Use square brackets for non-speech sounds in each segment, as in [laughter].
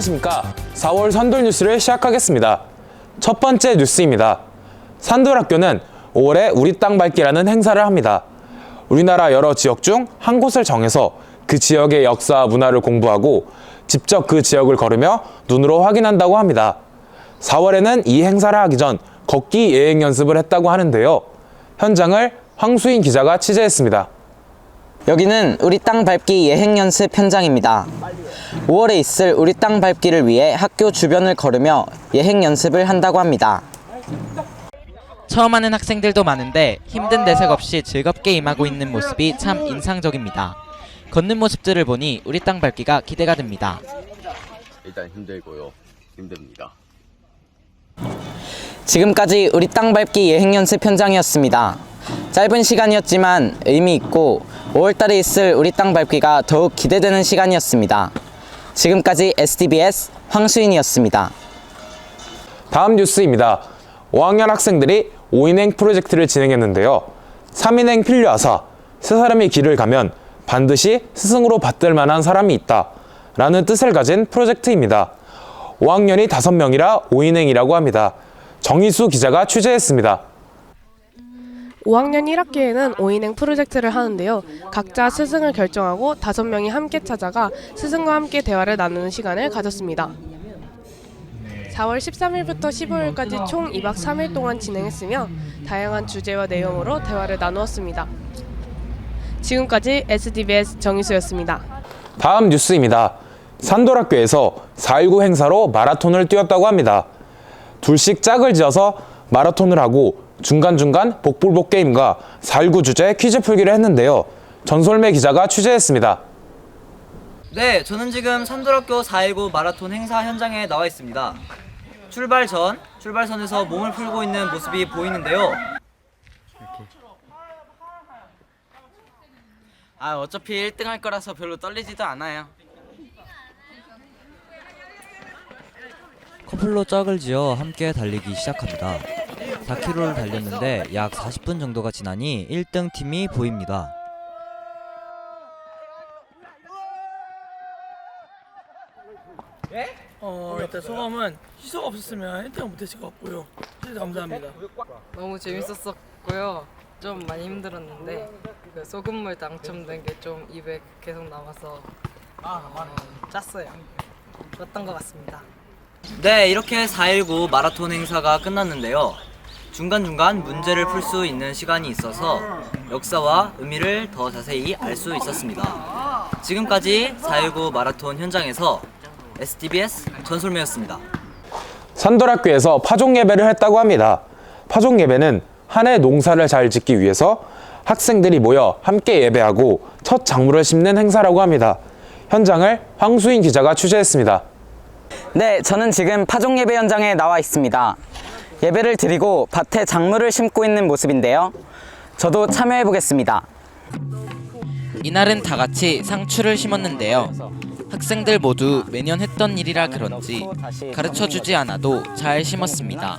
안녕하십니까. 4월 산돌 뉴스를 시작하겠습니다. 첫 번째 뉴스입니다. 산돌학교는 5월에 우리 땅 밝기라는 행사를 합니다. 우리나라 여러 지역 중 한 곳을 정해서 그 지역의 역사와 문화를 공부하고 직접 그 지역을 걸으며 눈으로 확인한다고 합니다. 4월에는 이 행사를 하기 전 걷기 예행 연습을 했다고 하는데요. 현장을 황수인 기자가 취재했습니다. 여기는 우리 땅 밟기 예행 연습 현장입니다. 5월에 있을 우리 땅 밟기를 위해 학교 주변을 걸으며 예행 연습을 한다고 합니다. 처음 하는 학생들도 많은데 힘든 내색 없이 즐겁게 임하고 있는 모습이 참 인상적입니다. 걷는 모습들을 보니 우리 땅 밟기가 기대가 됩니다. 일단 힘들고요. 힘듭니다. 지금까지 우리 땅 밟기 예행 연습 현장이었습니다. 짧은 시간이었지만 의미 있고 5월달에 있을 우리 땅 밟기가 더욱 기대되는 시간이었습니다. 지금까지 STBS 황수인이었습니다. 다음 뉴스입니다. 5학년 학생들이 5인행 프로젝트를 진행했는데요. 3인행 필요하사 세 사람이 길을 가면 반드시 스승으로 받들 만한 사람이 있다. 라는 뜻을 가진 프로젝트입니다. 5학년이 5명이라 5인행이라고 합니다. 정희수 기자가 취재했습니다. 5학년 1학기에는 5인행 프로젝트를 하는데요. 각자 스승을 결정하고 5명이 함께 찾아가 스승과 함께 대화를 나누는 시간을 가졌습니다. 4월 13일부터 15일까지 총 2박 3일 동안 진행했으며 다양한 주제와 내용으로 대화를 나누었습니다. 지금까지 SDBS 정희수였습니다. 다음 뉴스입니다. 산돌학교에서 4.19 행사로 마라톤을 뛰었다고 합니다. 둘씩 짝을 지어서 마라톤을 하고 중간중간 복불복 게임과 4.19 주제 퀴즈 풀기를 했는데요. 전솔매 기자가 취재했습니다. 네, 저는 지금 산돌학교 4.19 마라톤 행사 현장에 나와 있습니다. 출발 전, 출발선에서 몸을 풀고 있는 모습이 보이는데요. 아 어차피 1등 할 거라서 별로 떨리지도 않아요. 커플로 짝을 지어 함께 달리기 시작합니다. 4km를 달렸는데 약 40분 정도가 지나니 1등 팀이 보입니다. 어 일단 소감은 희소가 없었으면 1등 못했을 것 같고요. 진짜 감사합니다. 너무 재밌었었고요. 좀 많이 힘들었는데 그 소금물 당첨된 게 좀 입에 계속 남아서 어, 짰어요. 좋았던 것 같습니다. 네, 이렇게 4.19 마라톤 행사가 끝났는데요. 중간중간 문제를 풀 수 있는 시간이 있어서 역사와 의미를 더 자세히 알 수 있었습니다. 지금까지 4.19 마라톤 현장에서 STBS 전솔매였습니다. 산돌학교에서 파종 예배를 했다고 합니다. 파종 예배는 한 해 농사를 잘 짓기 위해서 학생들이 모여 함께 예배하고 첫 작물을 심는 행사라고 합니다. 현장을 황수인 기자가 취재했습니다. 네, 저는 지금 파종 예배 현장에 나와 있습니다. 예배를 드리고 밭에 작물을 심고 있는 모습인데요. 저도 참여해 보겠습니다. 이날은 다 같이 상추를 심었는데요. 학생들 모두 매년 했던 일이라 그런지 가르쳐 주지 않아도 잘 심었습니다.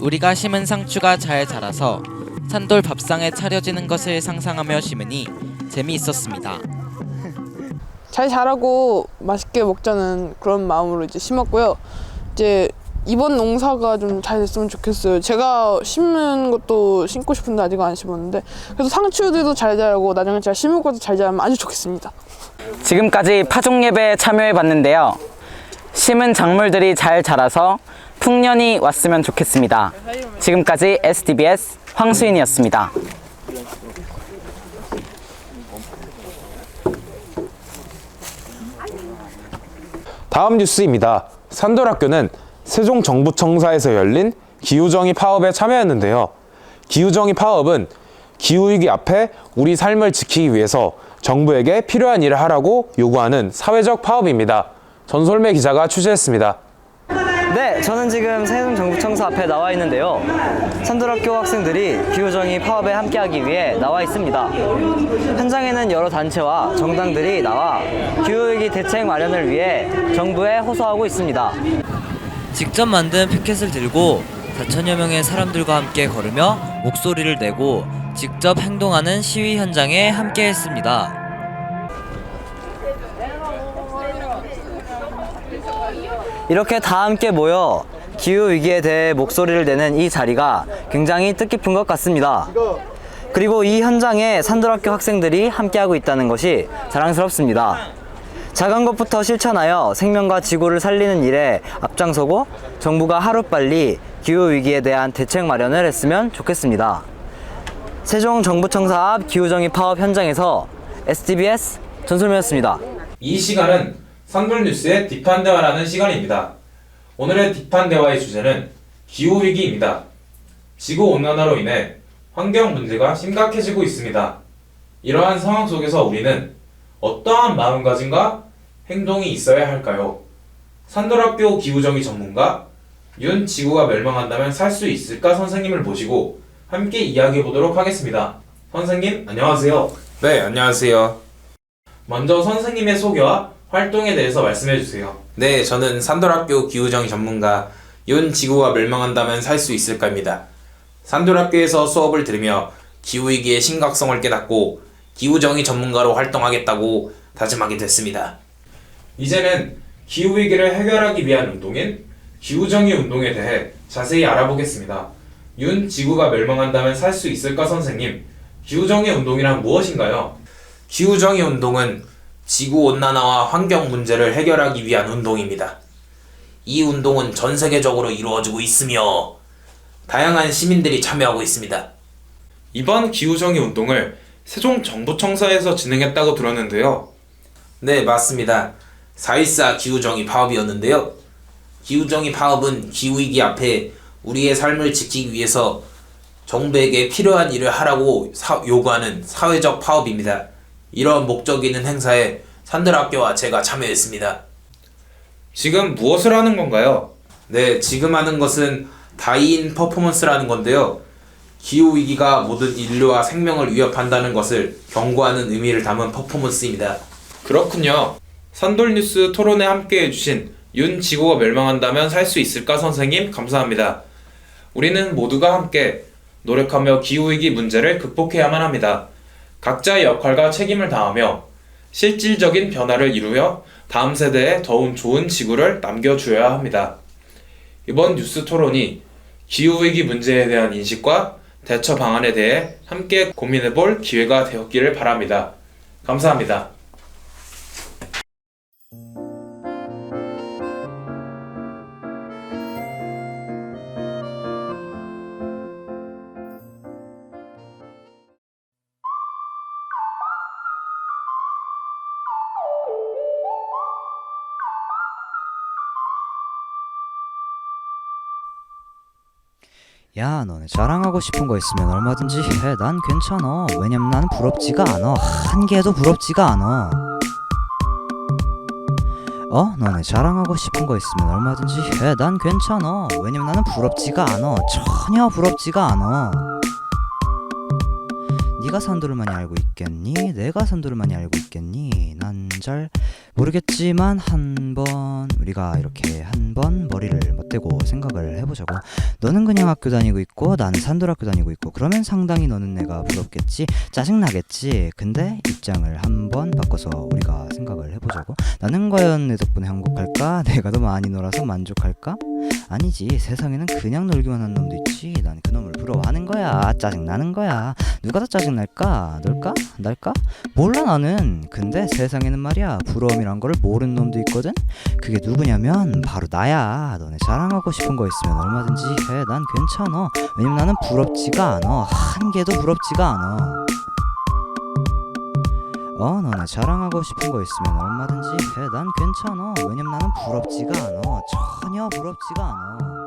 우리가 심은 상추가 잘 자라서 산돌 밥상에 차려지는 것을 상상하며 심으니 재미있었습니다. 잘 자라고 맛있게 먹자는 그런 마음으로 이제 심었고요. 이제 이번 농사가 좀 잘 됐으면 좋겠어요. 제가 심는 것도 심고 싶은데 아직 안 심었는데 그래서 상추들도 잘 자라고 나중에 제가 심을 것도 잘 자라면 아주 좋겠습니다. 지금까지 파종 예배에 참여해 봤는데요. 심은 작물들이 잘 자라서 풍년이 왔으면 좋겠습니다. 지금까지 SDBS 황수인이었습니다. 다음 뉴스입니다. 산돌학교는 세종정부청사에서 열린 기후정의 파업에 참여했는데요. 기후정의 파업은 기후위기 앞에 우리 삶을 지키기 위해서 정부에게 필요한 일을 하라고 요구하는 사회적 파업입니다. 전솔매 기자가 취재했습니다. 네, 저는 지금 세종정부청사 앞에 나와 있는데요. 산돌학교 학생들이 기후정의 파업에 함께하기 위해 나와 있습니다. 현장에는 여러 단체와 정당들이 나와 기후위기 대책 마련을 위해 정부에 호소하고 있습니다. 직접 만든 피켓을 들고 4천여 명의 사람들과 함께 걸으며 목소리를 내고 직접 행동하는 시위 현장에 함께 했습니다. 이렇게 다 함께 모여 기후 위기에 대해 목소리를 내는 이 자리가 굉장히 뜻깊은 것 같습니다. 그리고 이 현장에 산돌학교 학생들이 함께하고 있다는 것이 자랑스럽습니다. 작은 것부터 실천하여 생명과 지구를 살리는 일에 앞장서고 정부가 하루빨리 기후 위기에 대한 대책 마련을 했으면 좋겠습니다. 세종 정부청사 앞 기후정의 파업 현장에서 STBS 전솔미였습니다. 이 시간은 산돌뉴스의 딥한 대화라는 시간입니다. 오늘의 딥한 대화의 주제는 기후위기입니다. 지구온난화로 인해 환경 문제가 심각해지고 있습니다. 이러한 상황 속에서 우리는 어떠한 마음가짐과 행동이 있어야 할까요? 산돌학교 기후정의 전문가 윤 지구가 멸망한다면 살 수 있을까 선생님을 모시고 함께 이야기해 보도록 하겠습니다. 선생님 안녕하세요. 네 안녕하세요. 먼저 선생님의 소개와 활동에 대해서 말씀해 주세요. 네, 저는 산돌학교 기후정의 전문가 윤 지구가 멸망한다면 살 수 있을까입니다. 산돌학교에서 수업을 들으며 기후위기의 심각성을 깨닫고 기후정의 전문가로 활동하겠다고 다짐하게 됐습니다. 이제는 기후위기를 해결하기 위한 운동인 기후정의 운동에 대해 자세히 알아보겠습니다. 윤 지구가 멸망한다면 살 수 있을까 선생님, 기후정의 운동이란 무엇인가요? 기후정의 운동은 지구 온난화와 환경 문제를 해결하기 위한 운동입니다. 이 운동은 전 세계적으로 이루어지고 있으며 다양한 시민들이 참여하고 있습니다. 이번 기후정의 운동을 세종 정부청사에서 진행했다고 들었는데요. 네, 맞습니다. 4.14 기후정의 파업이었는데요. 기후정의 파업은 기후위기 앞에 우리의 삶을 지키기 위해서 정부에게 필요한 일을 하라고 사- 요구하는 사회적 파업입니다. 이런 목적이 있는 행사에 산들학교와 제가 참여했습니다. 지금 무엇을 하는 건가요? 네, 지금 하는 것은 다이인 퍼포먼스라는 건데요. 기후 위기가 모든 인류와 생명을 위협한다는 것을 경고하는 의미를 담은 퍼포먼스입니다. 그렇군요. 산돌뉴스 토론에 함께 해주신 윤 지구가 멸망한다면 살 수 있을까 선생님 감사합니다. 우리는 모두가 함께 노력하며 기후위기 문제를 극복해야만 합니다. 각자의 역할과 책임을 다하며 실질적인 변화를 이루며 다음 세대에 더운 좋은 지구를 남겨주어야 합니다. 이번 뉴스 토론이 기후위기 문제에 대한 인식과 대처 방안에 대해 함께 고민해 볼 기회가 되었기를 바랍니다. 감사합니다. 야, 너네 자랑하고 싶은 거 있으면 얼마든지 해. 난 괜찮아. 왜냐면 나는 부럽지가 않아. 한 개도 부럽지가 않아. 어? 너네 자랑하고 싶은 거 있으면 얼마든지 해. 난 괜찮아. 왜냐면 나는 부럽지가 않아. 전혀 부럽지가 않아. 네가 산도를 많이 알고 있겠니? 내가 산도를 많이 알고 있겠니? 난 잘 모르겠지만 한 번 우리가 이렇게 한 번 머리를 맞대고 생각을 해보자고. 너는 그냥 학교 다니고 있고 나는 산돌 학교 다니고 있고. 그러면 상당히 너는 내가 부럽겠지? 짜증나겠지? 근데 입장을 한 번 바꿔서 우리가 생각을 해보자고. 나는 과연 내 덕분에 행복할까? [laughs] 내가 더 많이 놀아서 만족할까? 아니지. 세상에는 그냥 놀기만 한 놈도 있지. 난 그 놈을 부러워하는 거야. 짜증나는 거야. 누가 더 짜증 날까? 널까? 날까? 몰라 나는. 근데 세상에는 말이야 부러움이란 거를 모르는 놈도 있거든? 그게 누구냐면 바로 나야. 너네 자랑하고 싶은 거 있으면 얼마든지 해. 난 괜찮아. 왜냐면 나는 부럽지가 않아. 한 개도 부럽지가 않아. 어 너네 자랑하고 싶은 거 있으면 얼마든지 해. 난 괜찮아. 왜냐면 나는 부럽지가 않아. 전혀 부럽지가 않아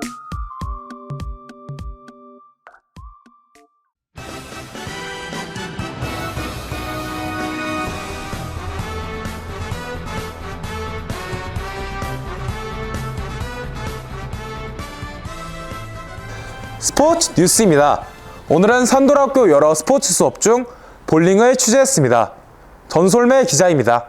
스포츠 뉴스입니다. 오늘은 산돌학교 여러 스포츠 수업 중 볼링을 취재했습니다. 전솔매 기자입니다.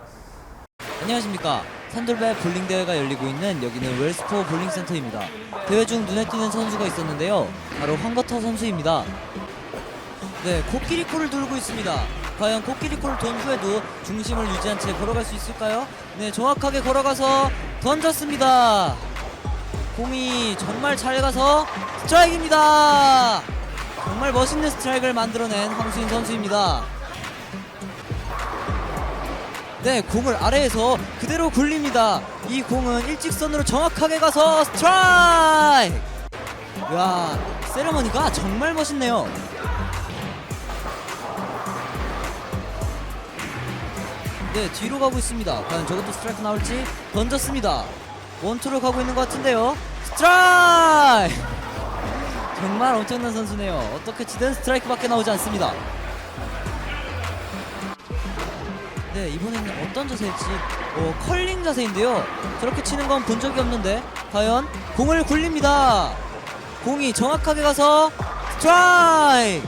안녕하십니까. 산돌배 볼링 대회가 열리고 있는 여기는 웰스포 볼링 센터입니다. 대회 중 눈에 띄는 선수가 있었는데요. 바로 황거터 선수입니다. 네, 코끼리 코를 돌고 있습니다. 과연 코끼리 코를 돈 후에도 중심을 유지한 채 걸어갈 수 있을까요? 네, 정확하게 걸어가서 던졌습니다. 공이 정말 잘 가서 스트라이크입니다. 정말 멋있는 스트라이크를 만들어낸 황수인 선수입니다. 네, 공을 아래에서 그대로 굴립니다. 이 공은 일직선으로 정확하게 가서 스트라이크! 야, 세레머니가 정말 멋있네요. 네, 뒤로 가고 있습니다. 과연 저것도 스트라이크 나올지 던졌습니다. 원투로 가고 있는 것 같은데요. 스트라이크! 정말 엄청난 선수네요. 어떻게 치든 스트라이크밖에 나오지 않습니다. 네, 이번에는 어떤 자세일지 어, 컬링 자세인데요. 저렇게 치는 건 본 적이 없는데 과연 공을 굴립니다. 공이 정확하게 가서 스트라이크!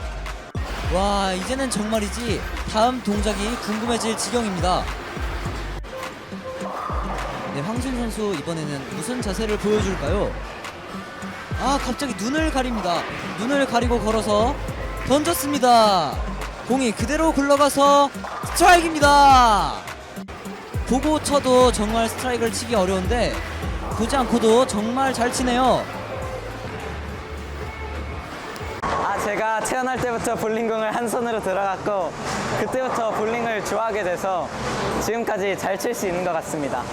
와, 이제는 정말이지 다음 동작이 궁금해질 지경입니다. 네, 황준 선수 이번에는 무슨 자세를 보여줄까요? 아, 갑자기 눈을 가립니다. 눈을 가리고 걸어서 던졌습니다. 공이 그대로 굴러가서 스트라이크입니다. 보고 쳐도 정말 스트라이크를 치기 어려운데 보지 않고도 정말 잘 치네요. 아 제가 태어날 때부터 볼링공을 한 손으로 들어갔고 그때부터 볼링을 좋아하게 돼서 지금까지 잘 칠 수 있는 것 같습니다.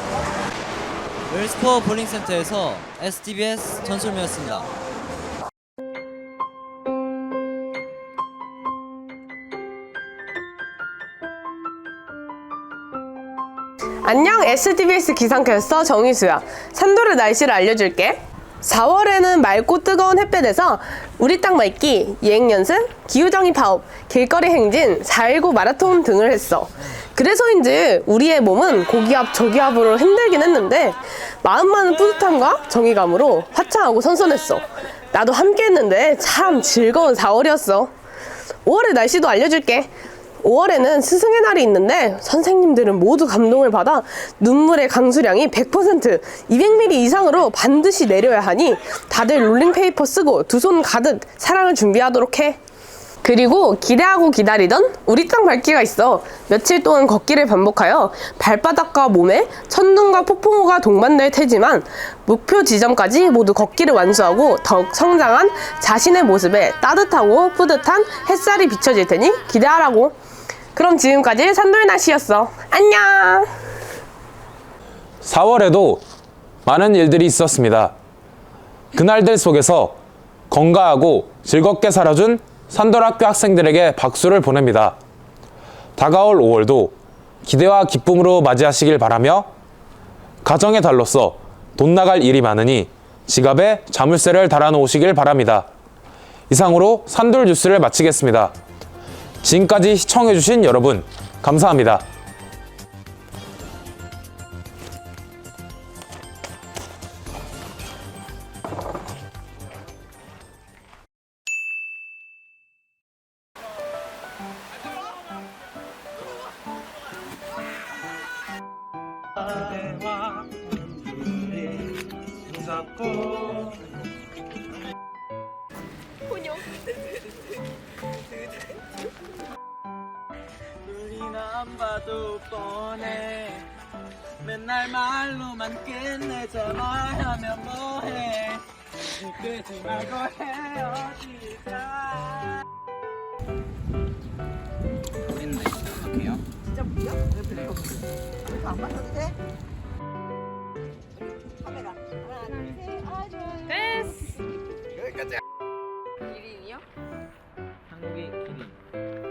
웰스포 볼링센터에서 STBS 전솔미였습니다. 안녕 STBS 기상캐스터 정희수야. 산도의 날씨를 알려줄게. 4월에는 맑고 뜨거운 햇볕에서 우리 땅 맑기, 예행 연습, 기후정의 파업, 길거리 행진, 419 마라톤 등을 했어. 그래서인지 우리의 몸은 고기압 저기압으로 힘들긴 했는데 마음만은 뿌듯함과 정의감으로 화창하고 선선했어. 나도 함께 했는데 참 즐거운 4월이었어. 5월의 날씨도 알려줄게. 5월에는 스승의 날이 있는데 선생님들은 모두 감동을 받아 눈물의 강수량이 100% 200ml 이상으로 반드시 내려야 하니 다들 롤링페이퍼 쓰고 두 손 가득 사랑을 준비하도록 해. 그리고 기대하고 기다리던 우리 땅 밟기가 있어. 며칠 동안 걷기를 반복하여 발바닥과 몸에 천둥과 폭풍우가 동반될 테지만 목표 지점까지 모두 걷기를 완수하고 더욱 성장한 자신의 모습에 따뜻하고 뿌듯한 햇살이 비춰질 테니 기대하라고. 그럼 지금까지 산돌 날씨였어. 안녕! 4월에도 많은 일들이 있었습니다. 그날들 속에서 건강하고 즐겁게 살아준 산돌학교 학생들에게 박수를 보냅니다. 다가올 5월도 기대와 기쁨으로 맞이하시길 바라며 가정의 달로서 돈 나갈 일이 많으니 지갑에 자물쇠를 달아놓으시길 바랍니다. 이상으로 산돌 뉴스를 마치겠습니다. 지금까지 시청해주신 여러분, 감사합니다. 눈이나 안 봐도 뻔해 맨날 말로만 끝내자 말하면 뭐해 끄지 말고 헤어지자 우리는 네, 시작할게요. 진짜 무리야? 왜 그래요? 안 돼? 됐어. 여기까지. 기린이요? 한국의 기린.